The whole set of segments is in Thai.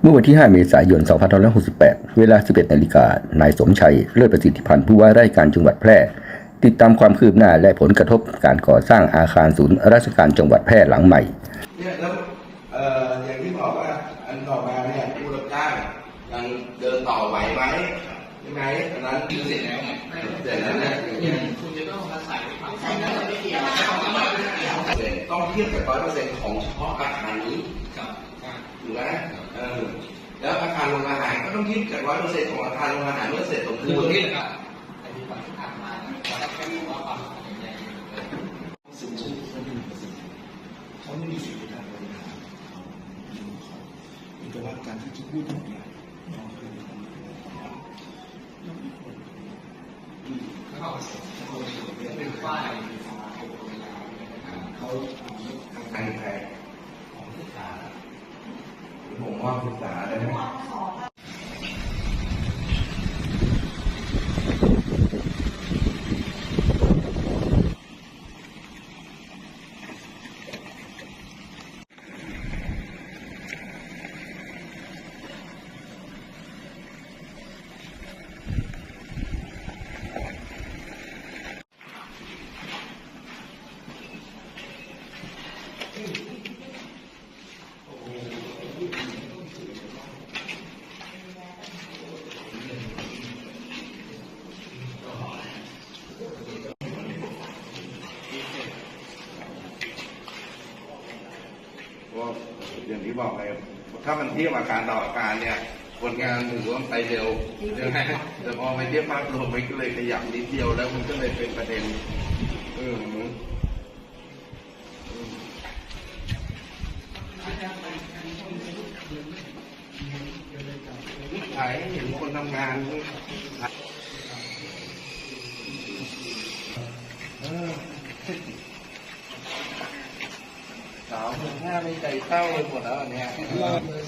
เมื่อวันที่ 5 เมษายน 2568 เวลา 11นาฬิกา นายสมชัย เลิศประสิทธิพันธ์ผู้ว่าราชการจังหวัดแพร่ ติดตามความคืบหน้าและผลกระทบการก่อสร้างอาคารศูนย์ราชการจังหวัดแพร่หลังใหม่เนี่ยแล้วเอ่ออย่างที่บอกว่าอันต่อมาเนี่ยผู้รับจ้างยังเดินต่อไหวไหมใช่ไหมอันนั้นคือเสร็จแล้วไงเสร็จแล้วเนี่ยคุณจะต้องมาใส่ใส่แล้วไม่เกี่ยวต้องเทียบกับร้อยเปอร์เซ็นต์ของเฉพาะอาคารนี้ถูกไหมเออแล้วอาคาร โรงอาหารก็ต้องเทียบกับร้อยเปอร์เซ็นต์ของอาคารโรงอาหารเมื่อเสร็จสมบูรณ์นี่นะครับสิ่งที่เขาไม่มีสิทธิ์เขาไม่มีสิทธิ์ในการบริหารเขาแต่ว่าการที่จะพูดหมดเนี่ยน้องเคยมีความรู้นะครับน้องมีคนอืมเขาเป็นฝ่ายเขาใครใครผมว่าศึกษาได้ไหม ก็อย่างที่บอกไปถ้ามันเทียบอาการต่ออาการเนี่ยผลงานถือว่ามันไปเร็วใช่ไหมแต่พอไปเทียบภาพรวมมันก็เลยขยับนิดเดียวแล้วมันก็เลยเป็นประเด็นเออถ่ายเห็นคนทำงานาวเมืองห้าไม่ใจเต้าเลยหมดแล้วอันเนี่ย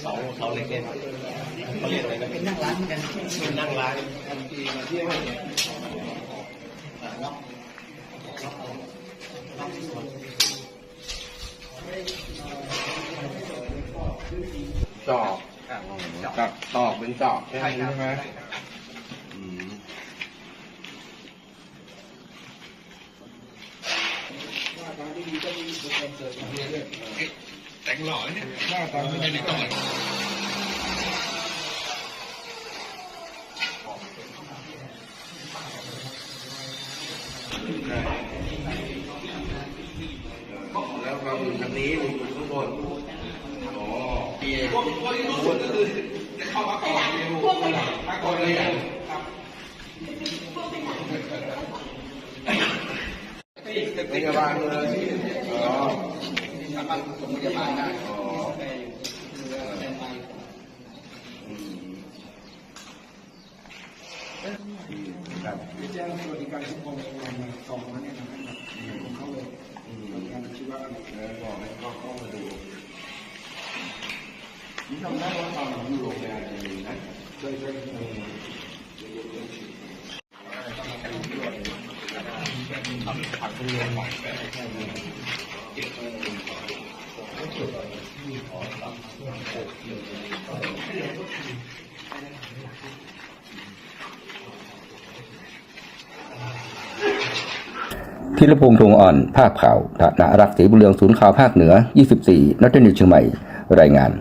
เสาเสาเล็กๆเขาเรียกอะไรนะเป็นนั่งร้านกันเป็นนั่งร้านทันทีมาเที่ยวเนี่ยจอกกับตอกเป็นจอกใช่ไหมใช่ไหมอืม แต่งหล่อเนี่ยหน้าตาไม่ได้ต้องแล้วเราอยู่ทางนี้เราอยู่ข้างบนอ๋อเปียพวกพวกที่รู้สึกก็คือจะเข้ามาก่อนเร็วมาก่อนเลยอะครับพยาบาลเลยอ๋อ สามารถส่งพยาบาลได้อ๋อแต่อยู่ในสแตนบายอืมครับที่แจ้งสวัสดิการทุกคมาสองมาเนี่ยนะครับของเขาเลยอืมการชีวะอะไรแล้วบอกให้เขาเข้ามาดูนี่ทำได้ว่าตอนอยู่โรงงานดีนะเคยเคยอืม ธิรพงษ์ธงอ่อนภาคข่าวฐานะรักษีบุญเรืองศูนย์ข่าวภาคเหนือ 24 นัทนิวเชียงใหม่ รายงาน